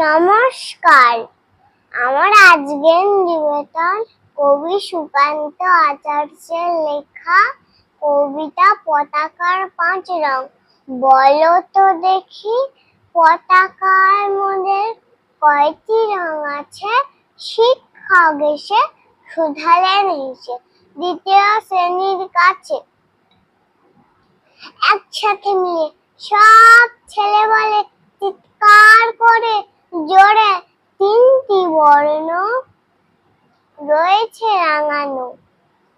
নমস্কার। আমার আজকের নিবেদন কবি সুকান্ত আচার্যের লেখা কবিতা পতাকার পাঁচ রং। বলো তো দেখি পতাকার মধ্যে কয়টি রং আছে? শিক্ষক এসে শুধালেন হেসে দ্বিতীয় শ্রেণির কাছে। একসাথে নিয়ে সব ছেলে বলে চিৎকার করে জোরে তিনটি বর্ণ রয়েছে রাঙানো।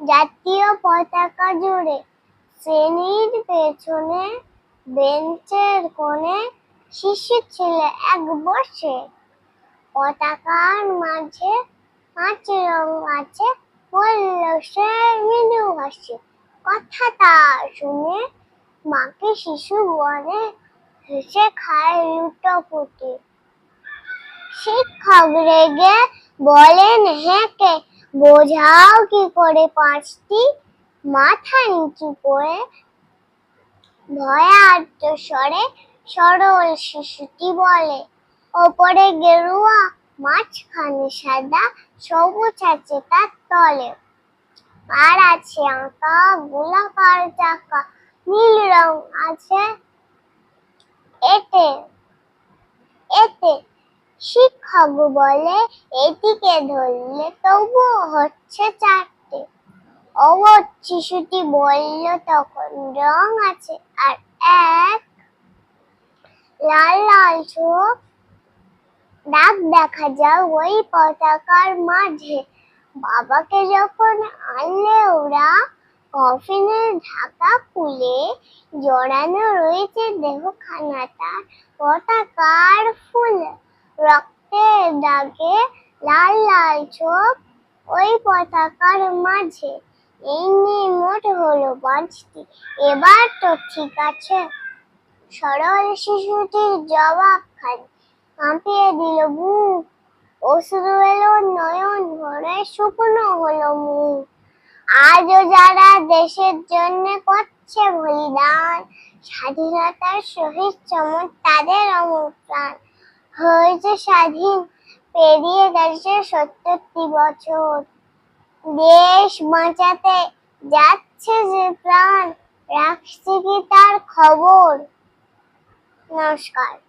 জাতীয় পতাকা জুড়ে শ্রেণির পেছনে বেঞ্চের কোণে শিশু ছেলে এক বসে। পতাকার মাঝে পাঁচ রং আছে, বলল সে মৃদু হাসি। কথাটা শুনে মাকে শিশু বলে হেসে খায় লুটো লুটোপুটি। শিক্ষক রেগে বলেন হেঁকে বোঝাও কি করে পাঁচটি? মাথা নিচু করে ভয়ার্ত স্বরে সরল শিশুটি বলে, ওপরে গেরুয়া, মাঝখানে সাদা, সবুজ আছে তার তলে। আর আছে আঁকা, গোলাকার চাকা, নীল রং আছে শিক্ষক বলে এটিকে ধরলে তবুও হচ্ছে চারটে। অবধ শিশুটি বলল, তখন রং আছে। আর এক লাল লাল চোখ দাগ দেখা যায় ওই পতাকার মাঝে। বাবাকে যখন আনলে ওরা কফিনের ঢাকা খুলে জড়ানো রয়েছে দেহখানাটা পতাকার ফুল। দাগে লাল লাল চোখ ওই পতাকার মাঝে। মোট হলো পাঁচটি। এবার তো ঠিক আছে। সরল শিশুটির জবাব খান কাঁপিয়ে দিল বুক। অশ্রু এলো নয়ন ভরে, শুকনো হলো মুখ। আজও যারা দেশের জন্য করছে বলিদান, স্বাধীনতার সহিত চমক তাদের অমর প্রাণ। হয়েছে স্বাধীন, পেরিয়ে গেছে সত্তরটি বছর। দেশ বাঁচাতে যাচ্ছে যে প্রাণ, রাখছে কি তার খবর? নমস্কার।